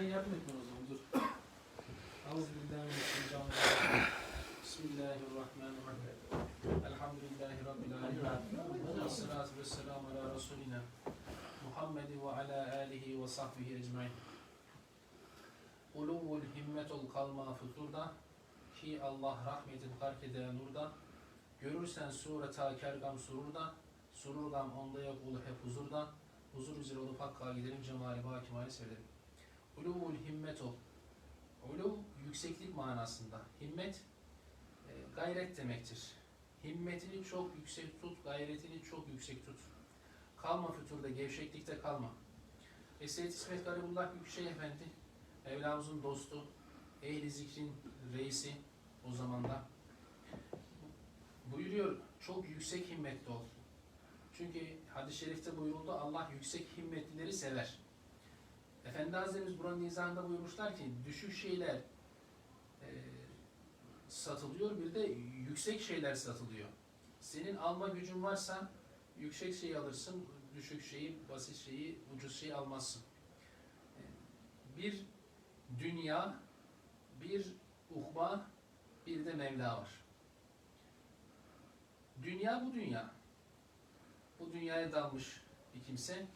Sen yardım et bana o zaman dur. Bismillahirrahmanirrahim. Elhamdülillahi Rabbil alemin. Ve salatu ve selamu ala Resulina Muhammedin ve ala alihi ve sahbihi ecmain. Uluvul himmetol kalma futurda ki Allah rahmetin fark eden nurda Görürsen sureta kergam sururda Sururgam onda yok ulu hep huzurda Huzur üzere olup hakka gidelim cemali bakimali severim. Uluvul himmet ol. Uluv yükseklik manasında. Himmet e, gayret demektir. Himmetini çok yüksek tut, gayretini çok yüksek tut. Kalma füturda, gevşeklikte kalma. E, Seyyid İsmet Garibullah Büyükşehir Efendi, Mevlamızın dostu, ehli zikrin reisi o zamanda buyuruyor çok yüksek himmetli ol. Çünkü hadis-i şerifte buyuruldu Allah yüksek himmetlileri sever. Efendi Hazretimiz buranın nizamında buyurmuşlar ki düşük şeyler e, satılıyor bir de yüksek şeyler satılıyor. Senin alma gücün varsa yüksek şeyi alırsın, düşük şeyi, basit şeyi, ucuz şeyi almazsın. E, bir dünya, bir uhba, bir de Mevla var. Dünya bu dünya. Bu dünyaya dalmış bir kimse.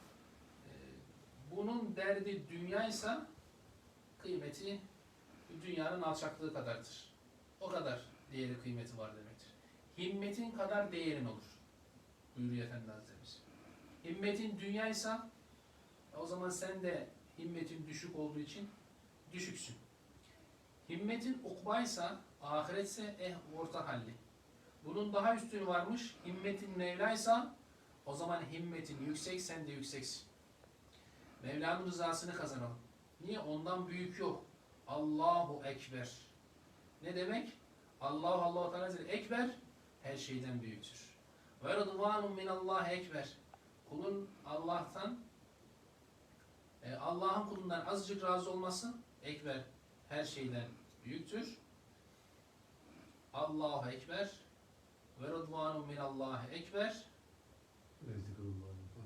Bunun derdi dünyaysa kıymeti dünyanın alçaklığı kadardır. O kadar değeri kıymeti var demektir. Himmetin kadar değerin olur. Buyuruyor Efendi Hazretimiz. Himmetin dünyaysa o zaman sen de himmetin düşük olduğu için düşüksün. Himmetin ukbaysa, ahiretse eh orta halli. Bunun daha üstünü varmış. Himmetin Mevlaysa o zaman himmetin yüksek sen de yükseksin. Mevla'nın rızasını kazanalım. Niye? Ondan büyük yok. Allahu Ekber. Ne demek? Allahu Allahu Teala Hazretleri Ekber her şeyden büyüktür. Ve rıdvanun minallahi ekber. Kulun Allah'tan e, Allah'ın kulundan azıcık razı olması ekber her şeyden büyüktür. Allahu Ekber ve rıdvanu minallahi ekber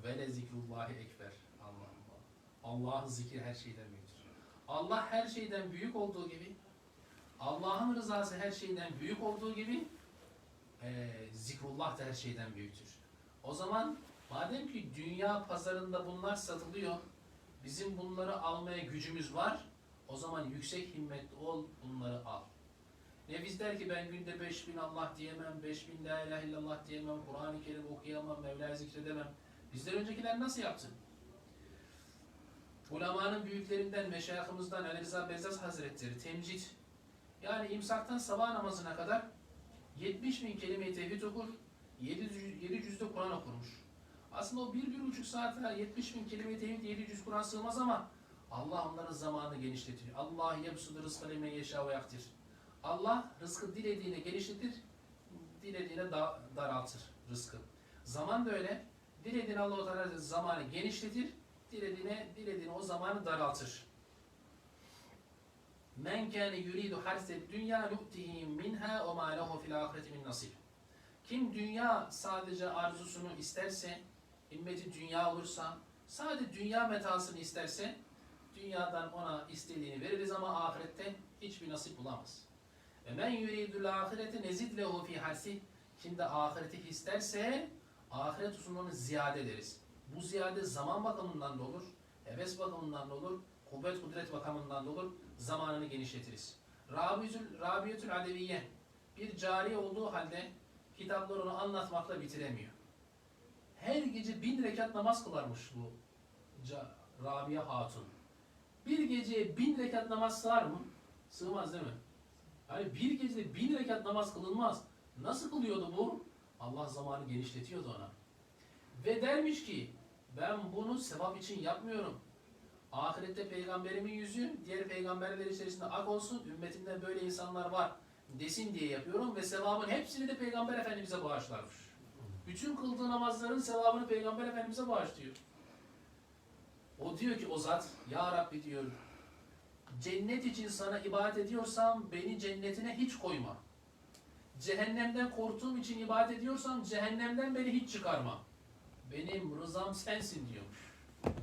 ve zikrullahi ekber. Allah Allah. Allah'ın zikri her şeyden büyüktür. Allah her şeyden büyük olduğu gibi Allah'ın rızası her şeyden büyük olduğu gibi e, zikrullah da her şeyden büyüktür. O zaman madem ki dünya pazarında bunlar satılıyor, bizim bunları almaya gücümüz var, o zaman yüksek himmetli ol, bunları al. Ne biz der ki ben günde 5000 Allah diyemem, 5000 la ilahe illallah diyemem, Kur'an-ı Kerim okuyamam, Mevla'yı zikredemem. Bizden öncekiler nasıl yaptı? Ulemanın büyüklerinden, meşayihimizden Ali Rıza Bezzaz Hazretleri, temcid, yani imsaktan sabah namazına kadar 70 bin kelime-i tevhid okur, 700, 700 Kur'an okurmuş. Aslında o bir, bir buçuk saate 70 bin kelime-i tevhid, 700 Kur'an sığmaz ama Allah onların zamanını genişletiyor. Allah yebsudu rızkı limen yeşâ ve yaktir. Allah rızkı dilediğine genişletir, dilediğine da, daraltır rızkı. Zaman da öyle. Dilediğine Allah-u Teala zamanı genişletir, dilediğine, dilediğine o zamanı daraltır. Men kâne yuridu harsed dünya nu'tihi minha ve mâ lehu fil ahireti min nasib. Kim dünya sadece arzusunu isterse, himmeti dünya olursa, sadece dünya metasını isterse, dünyadan ona istediğini veririz ama ahirette hiçbir nasip bulamaz. Ve men yuridul ahirete nezid lehu fi harsi. Kim de ahireti isterse ahiret hususunu ziyade ederiz. Bu ziyade zaman bakımından da olur, heves bakımından da olur, kuvvet kudret bakımından da olur, zamanını genişletiriz. Rabi'tül, Rabi'tül Adeviye bir cari olduğu halde kitaplar onu anlatmakla bitiremiyor. Her gece bin rekat namaz kılarmış bu Rabia Hatun. Bir geceye bin rekat namaz sığar mı? Sığmaz değil mi? Yani bir gecede bin rekat namaz kılınmaz. Nasıl kılıyordu bu? Allah zamanı genişletiyordu ona. Ve dermiş ki ben bunu sevap için yapmıyorum. Ahirette peygamberimin yüzü diğer peygamberler içerisinde ak olsun. Ümmetimden böyle insanlar var desin diye yapıyorum ve sevabın hepsini de peygamber efendimize bağışlarmış. Bütün kıldığı namazların sevabını peygamber efendimize bağışlıyor. O diyor ki o zat ya Rabbi diyor cennet için sana ibadet ediyorsam beni cennetine hiç koyma. Cehennemden korktuğum için ibadet ediyorsam cehennemden beni hiç çıkarma. Benim rızam sensin diyormuş.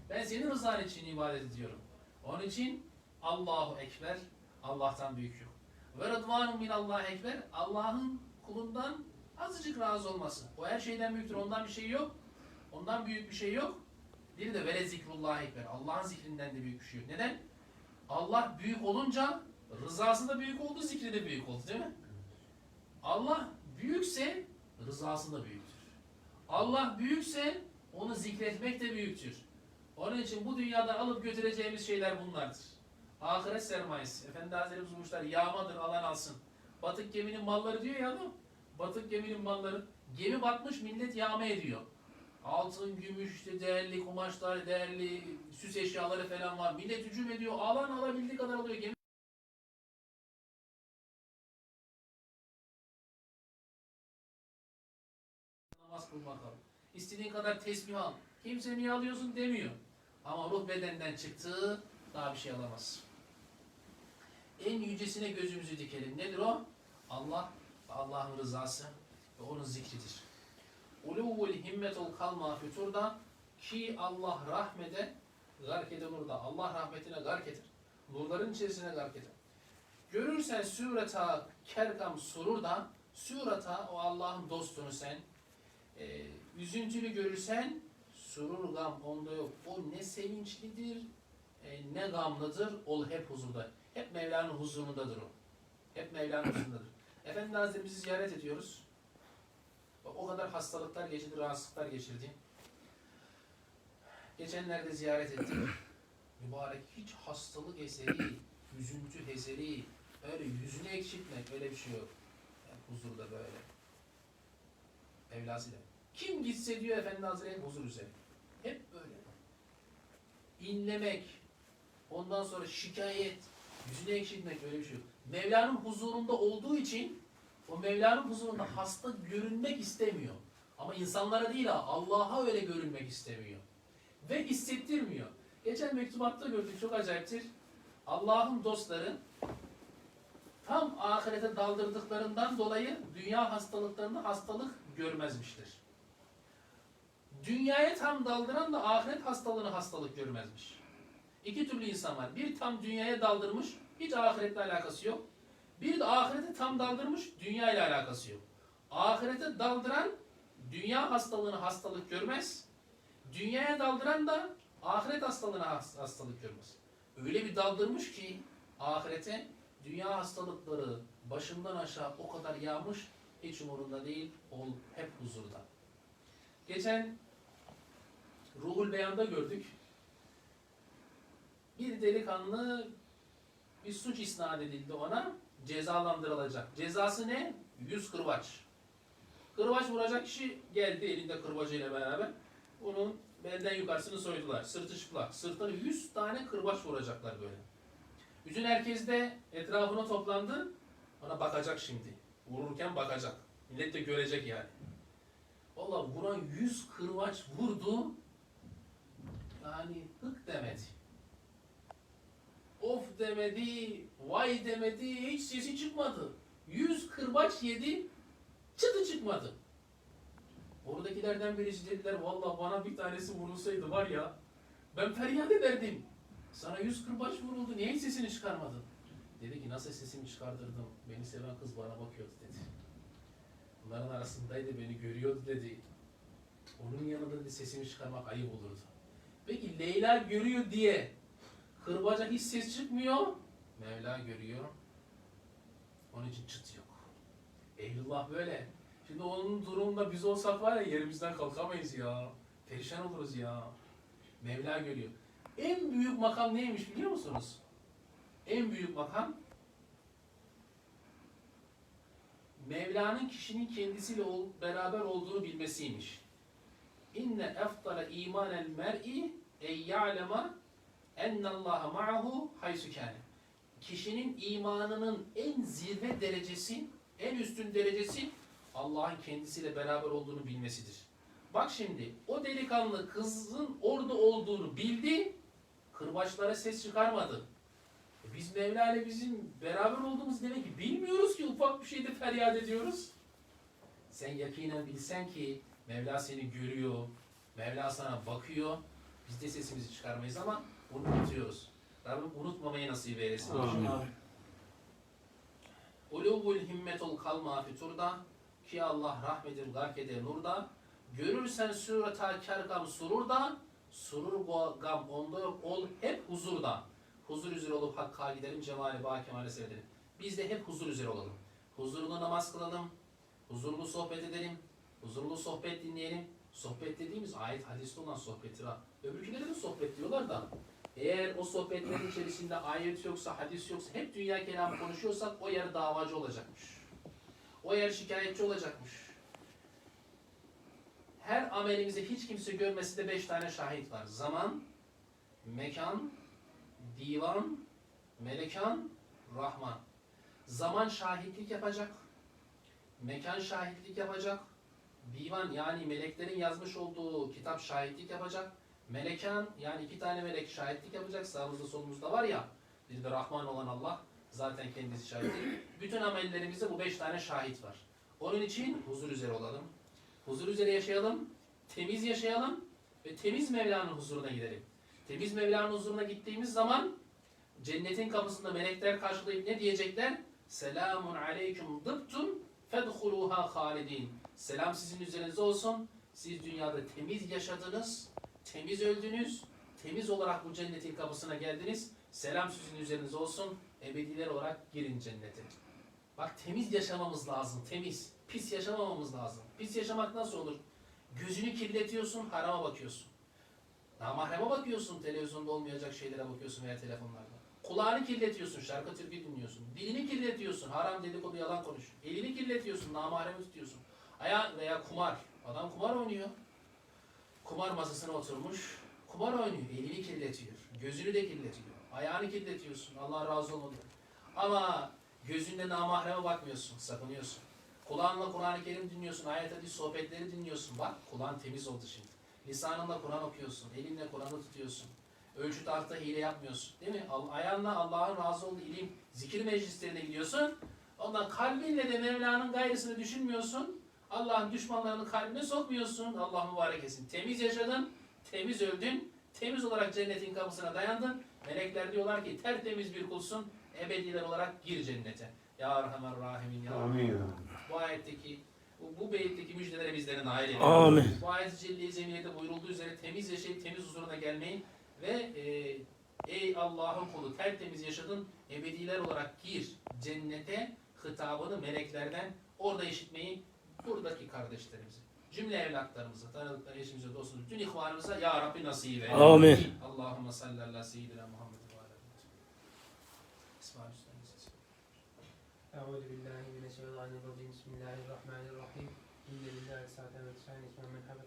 Ben senin rızan için ibadet ediyorum. Onun için Allahu Ekber. Allah'tan büyük yok. Ve rıdvanun min Allah Ekber. Allah'ın kulundan azıcık razı olması. O her şeyden büyüktür. Ondan bir şey yok. Ondan büyük bir şey yok. Bir de vele zikrullah ekber. Allah'ın zikrinden de büyük bir şey yok. Neden? Allah büyük olunca rızası da büyük oldu, zikri de büyük oldu değil mi? Allah büyükse rızası da büyüktür. Allah büyükse onu zikretmek de büyüktür. Onun için bu dünyadan alıp götüreceğimiz şeyler bunlardır. Ahiret sermayesi. Efendi Hazretleri bulmuşlar. Yağmadır alan alsın. Batık geminin malları diyor ya adam. Batık geminin malları. Gemi batmış millet yağma ediyor. Altın, gümüş, işte değerli kumaşlar, değerli süs eşyaları falan var. Millet hücum ediyor. Alan alabildiği kadar alıyor. Gemi kıl bakalım. İstediğin kadar tesbih al. Kimse niye alıyorsun demiyor. Ama ruh bedenden çıktı, daha bir şey alamaz. En yücesine gözümüzü dikelim. Nedir o? Allah ve Allah'ın rızası ve onun zikridir. Uluvul himmetul kalma füturda ki Allah rahmete gark eder nurda. Allah rahmetine gark eder. Nurların içerisine gark eder. Görürsen sureta kerkam sururda sureta o Allah'ın dostunu sen e, üzüntülü görürsen surur gam onda yok. O ne sevinçlidir e, ne gamlıdır. Ol hep huzurda. Hep Mevla'nın huzurundadır o. Hep Mevla'nın huzurundadır. Efendi Hazretimizi ziyaret ediyoruz. O kadar hastalıklar geçirdi, rahatsızlıklar geçirdi. Geçenlerde ziyaret ettim. Mübarek hiç hastalık eseri, üzüntü eseri, öyle yüzünü ekşitmek öyle bir şey yok. Yani huzurda böyle. Evlasıyla. Kim gitse diyor Efendi Hazretleri huzur üzere. Hep böyle. İnlemek, ondan sonra şikayet, yüzünü ekşitmek öyle bir şey yok. Mevla'nın huzurunda olduğu için o Mevla'nın huzurunda hasta görünmek istemiyor. Ama insanlara değil ha, Allah'a öyle görünmek istemiyor. Ve hissettirmiyor. Geçen mektubatta gördük çok acayiptir. Allah'ın dostları tam ahirete daldırdıklarından dolayı dünya hastalıklarında hastalık görmezmiştir. Dünyaya tam daldıran da ahiret hastalığını hastalık görmezmiş. İki türlü insan var. Bir tam dünyaya daldırmış, hiç ahiretle alakası yok. Bir de ahirete tam daldırmış, dünya ile alakası yok. Ahirete daldıran dünya hastalığını hastalık görmez. Dünyaya daldıran da ahiret hastalığına has- hastalık görmez. Öyle bir daldırmış ki ahirete dünya hastalıkları başından aşağı o kadar yağmış hiç umurunda değil, ol hep huzurda. Geçen Ruhul Beyan'da gördük. Bir delikanlı bir suç isnat edildi ona cezalandırılacak. Cezası ne? Yüz kırbaç. Kırbaç vuracak kişi geldi elinde kırbacıyla beraber. Bunun belden yukarısını soydular. Sırtı çıplak. Sırtına yüz tane kırbaç vuracaklar böyle. Bütün herkes de etrafına toplandı. Ona bakacak şimdi. Vururken bakacak. Millet de görecek yani. Valla vuran yüz kırbaç vurdu. Yani hık demedi. Of demedi, vay demedi, hiç sesi çıkmadı. Yüz kırbaç yedi, çıtı çıkmadı. Oradakilerden birisi dediler, valla bana bir tanesi vurulsaydı var ya, ben feryat ederdim. Sana yüz kırbaç vuruldu, niye sesini çıkarmadın? Dedi ki nasıl sesimi çıkardırdım, beni seven kız bana bakıyordu dedi. Bunların arasındaydı, beni görüyordu dedi. Onun yanında dedi, sesimi çıkarmak ayıp olurdu. Peki Leyla görüyor diye Kırbaca hiç ses çıkmıyor. Mevla görüyor. Onun için çıt yok. Eylullah böyle. Şimdi onun durumunda biz olsak var ya yerimizden kalkamayız ya. Perişan oluruz ya. Mevla görüyor. En büyük makam neymiş biliyor musunuz? En büyük makam Mevla'nın kişinin kendisiyle ol- beraber olduğunu bilmesiymiş. İnne eftara imanel mer'i ey ya'lema ennallaha ma'ahu haysu kâne. Kişinin imanının en zirve derecesi, en üstün derecesi Allah'ın kendisiyle beraber olduğunu bilmesidir. Bak şimdi o delikanlı kızın orada olduğunu bildi, kırbaçlara ses çıkarmadı. Biz Mevla ile bizim beraber olduğumuz demek ki bilmiyoruz ki ufak bir şeyde feryat ediyoruz. Sen yakinen bilsen ki Mevla seni görüyor, Mevla sana bakıyor. Biz de sesimizi çıkarmayız ama bunu unutuyoruz. Rabbim unutmamayı nasip eylesin. Amin. Uluvul himmetul kalma fiturda ki Allah rahmedir gark eder nurda. Görürsen sureta kergam sururda, surur gam onda yok ol hep huzurda. Huzur üzere olup hakka gidelim, cemali ba kemale seyredelim. Biz de hep huzur üzere olalım. Huzurlu namaz kılalım, huzurlu sohbet edelim, huzurlu sohbet dinleyelim. Sohbet dediğimiz ayet hadiste olan sohbettir ha. Öbürkülere de sohbet diyorlar da. Eğer o sohbetlerin içerisinde ayet yoksa, hadis yoksa, hep dünya kelamı konuşuyorsak o yer davacı olacakmış. O yer şikayetçi olacakmış. Her amelimize hiç kimse görmesi de beş tane şahit var. Zaman, mekan, divan, melekan, rahman. Zaman şahitlik yapacak. Mekan şahitlik yapacak. Divan yani meleklerin yazmış olduğu kitap şahitlik yapacak. Melekan yani iki tane melek şahitlik yapacak. Sağımızda solumuzda var ya. Bir de Rahman olan Allah zaten kendisi şahitlik. Bütün amellerimizde bu beş tane şahit var. Onun için huzur üzere olalım. Huzur üzere yaşayalım. Temiz yaşayalım. Ve temiz Mevla'nın huzuruna gidelim. Temiz Mevla'nın huzuruna gittiğimiz zaman cennetin kapısında melekler karşılayıp ne diyecekler? Selamun aleyküm dıbtum fedhuluha halidin. Selam sizin üzerinize olsun. Siz dünyada temiz yaşadınız, temiz öldünüz, temiz olarak bu cennetin kapısına geldiniz. Selam sizin üzerinize olsun. Ebediler olarak girin cennete. Bak temiz yaşamamız lazım, temiz. Pis yaşamamamız lazım. Pis yaşamak nasıl olur? Gözünü kirletiyorsun, harama bakıyorsun. Namahreme bakıyorsun, televizyonda olmayacak şeylere bakıyorsun veya telefonlarda. Kulağını kirletiyorsun, şarkı türkü dinliyorsun. Dilini kirletiyorsun, haram dedikodu yalan konuş. Elini kirletiyorsun, namahreme tutuyorsun. Aya veya kumar. Adam kumar oynuyor. Kumar masasına oturmuş. Kumar oynuyor. Elini kirletiyor. Gözünü de kirletiyor. Ayağını kirletiyorsun. Allah razı olmadı. Ama gözünde namahreme bakmıyorsun. Sakınıyorsun. Kulağınla Kur'an-ı Kerim dinliyorsun. Ayet hadis sohbetleri dinliyorsun. Bak kulağın temiz oldu şimdi. Lisanınla Kur'an okuyorsun. Elinle Kur'an'ı tutuyorsun. Ölçü tartıda hile yapmıyorsun. Değil mi? Ayağınla Allah'ın razı olduğu ilim, zikir meclislerine gidiyorsun. Ondan kalbinle de Mevla'nın gayrısını düşünmüyorsun. Allah'ın düşmanlarını kalbine sokmuyorsun. Allah mübarek etsin. Temiz yaşadın, temiz öldün, temiz olarak cennetin kapısına dayandın. Melekler diyorlar ki tertemiz bir kulsun, ebediler olarak gir cennete. Ya Erhamer Rahimin ya. Amin. Bu ayetteki, bu, bu beyitteki müjdelere bizlere nail edelim. Amin. Bu ayet-i celile-i zeminede buyurulduğu üzere temiz yaşayıp temiz huzuruna gelmeyi ve e, ey Allah'ın kulu tertemiz yaşadın ebediler olarak gir cennete hitabını meleklerden orada işitmeyi buradaki kardeşlerimize, cümle evlatlarımıza, tanıdıkları eşimize, dostumuza, bütün ihvanımıza Ya Rabbi nasip eyle. Amin. Allahümme salli ala seyyidina Muhammed ve ala İsmail. أعوذ بالله من الشيطان الرجيم. بسم الله الرحمن الرحيم. إن لله ساعة وتسعين اسما من حفظ